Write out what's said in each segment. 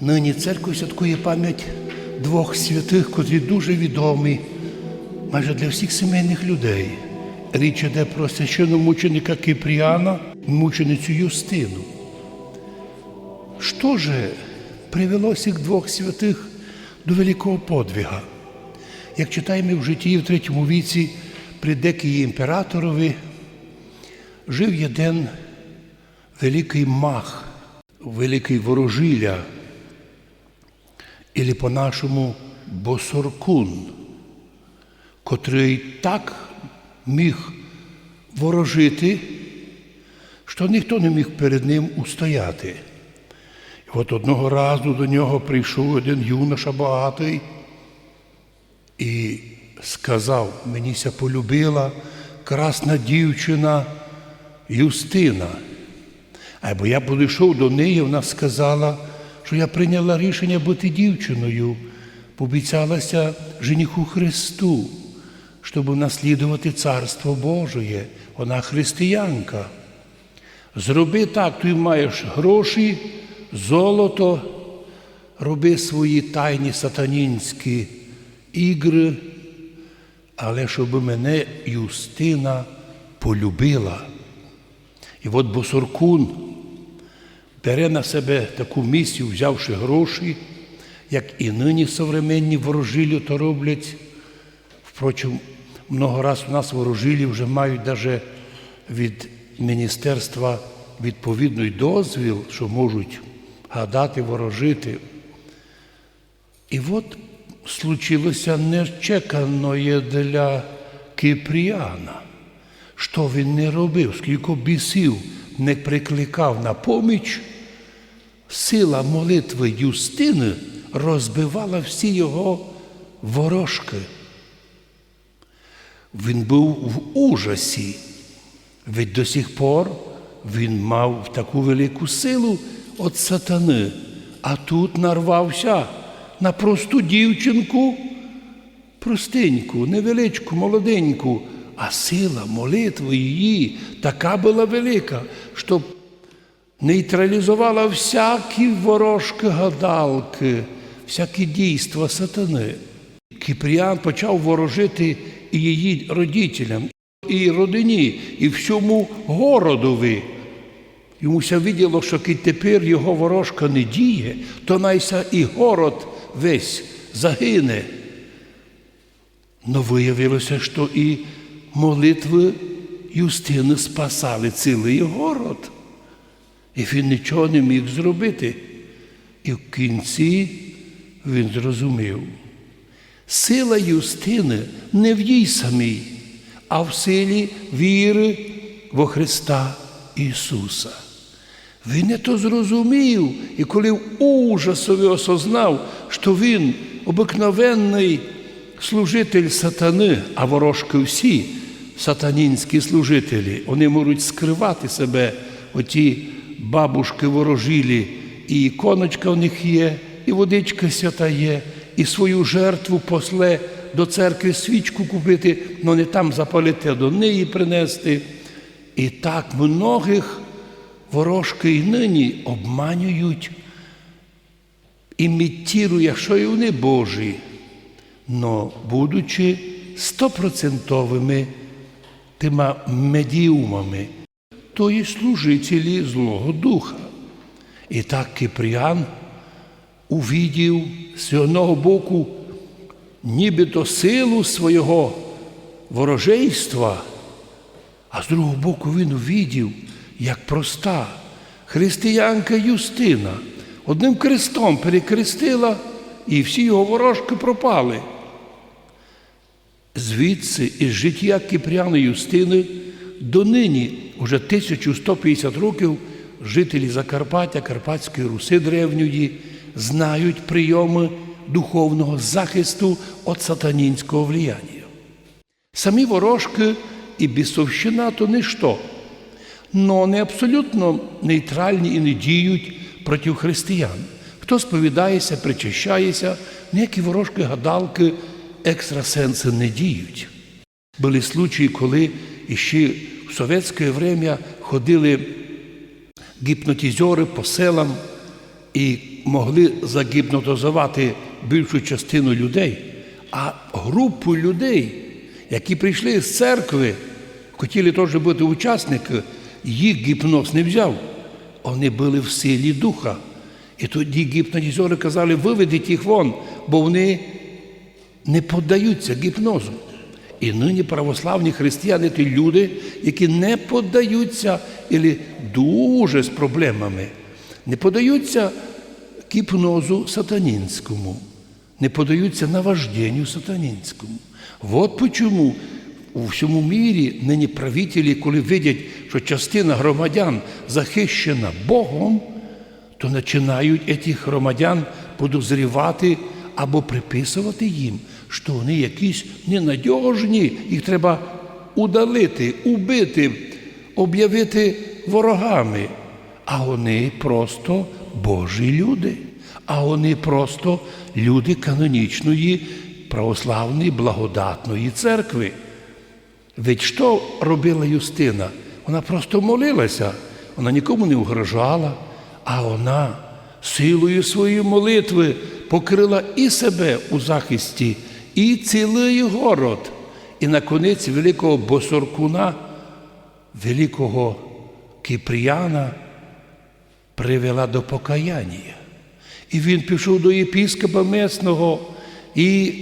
Нині церква святкує пам'ять двох святих, котрі дуже відомі майже для всіх сімейних людей. Річ іде про священномученика Кипріана, мученицю Юстину. Що же привело цих двох святих до великого подвига? Як читаємо в житті в третьому віці при Декії імператорові, жив один великий мах, великий ворожиля, і по-нашому босоркун, котрий так міг ворожити, що ніхто не міг перед ним устояти. І от одного разу до нього прийшов один юноша багатий і сказав, меніся полюбила красна дівчина Юстина. Або я підійшов до неї, вона сказала, що я прийняла рішення бути дівчиною, пообіцялася жениху Христу, щоб наслідувати Царство Божоє. Вона християнка. Зроби так, ти маєш гроші, золото, роби свої тайні сатанінські ігри, але щоб мене Юстина полюбила. І от Босоркун бере на себе таку місію, взявши гроші, як і нині современні ворожілі то роблять. Впрочем, много раз у нас ворожілі вже мають навіть від міністерства відповідний дозвіл, що можуть гадати, ворожити. І от случилося нечеканое для Кипріана. Що він не робив, скільки бісів не прикликав на поміч, сила молитви Юстини розбивала всі його ворожки. Він був в ужасі, ведь до сих пор він мав таку велику силу від сатани, а тут нарвався на просту дівчинку, простеньку, невеличку, молоденьку, а сила молитви її така була велика, що нейтралізувала всякі ворожки гадалки, всякі дійства сатани. Кіпріан почав ворожити і її родителям, і родині, і всьому городові. Йомуся виділо, що тепер його ворожка не діє, то найся і город весь загине. Но виявилося, що і молитви Юстини спасали цілий город. І він нічого не міг зробити. І в кінці він зрозумів. Сила Юстини не в їй самій, а в силі віри во Христа Ісуса. Він не то зрозумів, і коли в ужасові осознав, що він обикновенний служитель сатани, а ворожки всі сатанінські служителі, вони можуть скривати себе, оті бабушки ворожілі, і іконочка в них є, і водичка свята є, і свою жертву после до церкви свічку купити, але не там запалити, а до неї принести. І так многих ворожки і нині обманюють, імітірує, що і вони Божі, но будучи стопроцентовими тима медіумами, то є служителі Злого Духа. І так Кипріан увидів з одного боку нібито силу свого ворожейства, а з другого боку він увидів, як проста християнка Юстина одним крестом перекрестила, і всі його ворожки пропали. Звідси із життя Кипряни Юстини донині, уже 1150 років, жителі Закарпаття, Карпатської Руси древньої, знають прийоми духовного захисту від сатанінського влияння. Самі ворожки і бісовщина то ніщо, но не абсолютно нейтральні і не діють проти християн. Хто сповідається, причащається, ніякі ворожки, гадалки, екстрасенси не діють. Були случаї, коли ще в совєтське время ходили гіпнотизери по селам і могли загіпнотизувати більшу частину людей, а групу людей, які прийшли з церкви, хотіли теж бути учасниками, їх гіпноз не взяв. Вони були в силі духа. І тоді гіпнотизери казали, виведіть їх вон, бо вони не поддаються гіпнозу. І нині православні християни ті люди, які не поддаються і дуже з проблемами, не подаються гіпнозу сатанінському, не подаються наважденню сатанінському. Вот почему у всьому мірі нині правителі, коли видять, що частина громадян захищена Богом, то починають цих громадян подозрівати або приписувати їм, що вони якісь ненадіжні, їх треба удалити, убити, об'явити ворогами. А вони просто Божі люди, а вони просто люди канонічної православної благодатної церкви. Ведь що робила Юстина? Вона просто молилася, вона нікому не угрожала, а вона силою своєї молитви покрила і себе у захисті, і цілий город. І на конець великого Босоркуна, великого Кипріяна привела до покаяння. І він пішов до єпіскопа Месного і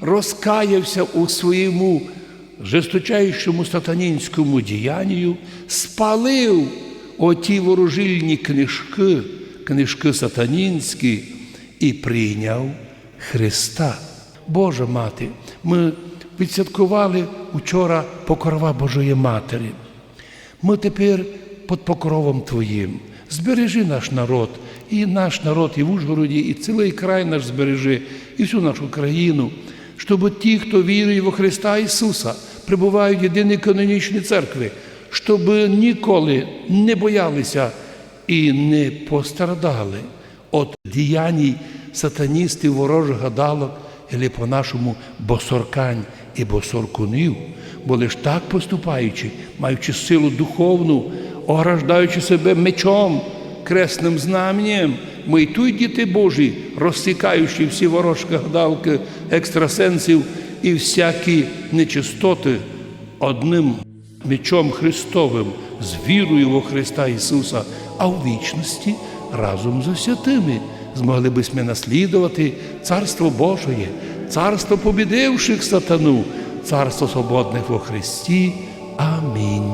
розкаявся у своєму жесточайшому сатанінському діянню, спалив оті ворожильні книжки, книжки сатанінські, і прийняв Христа. Божа Мати, ми відсвяткували вчора покрова Божої Матері. Ми тепер під покровом Твоїм. Збережи наш народ, і наш народ, і в Ужгороді, і цілий край наш збережи, і всю нашу країну, щоб ті, хто вірує во Христа Ісуса, прибувають в єдиній канонічній церкві, щоб ніколи не боялися і не пострадали від діянь сатаністів, ворожих гадалок, або по-нашому босоркань і босоркунів, бо лиш так поступаючи, маючи силу духовну, ограждаючи себе мечом, кресним знаменем, ми й тут діти Божі, розсікаючи всі ворожки гадалки, екстрасенсів і всякі нечистоти одним мечом Христовим, з вірою во Христа Ісуса, а в вічності разом з святими змогли б ми наслідувати Царство Божоє, царство побідивших сатану, царство свободних во Христі. Амінь.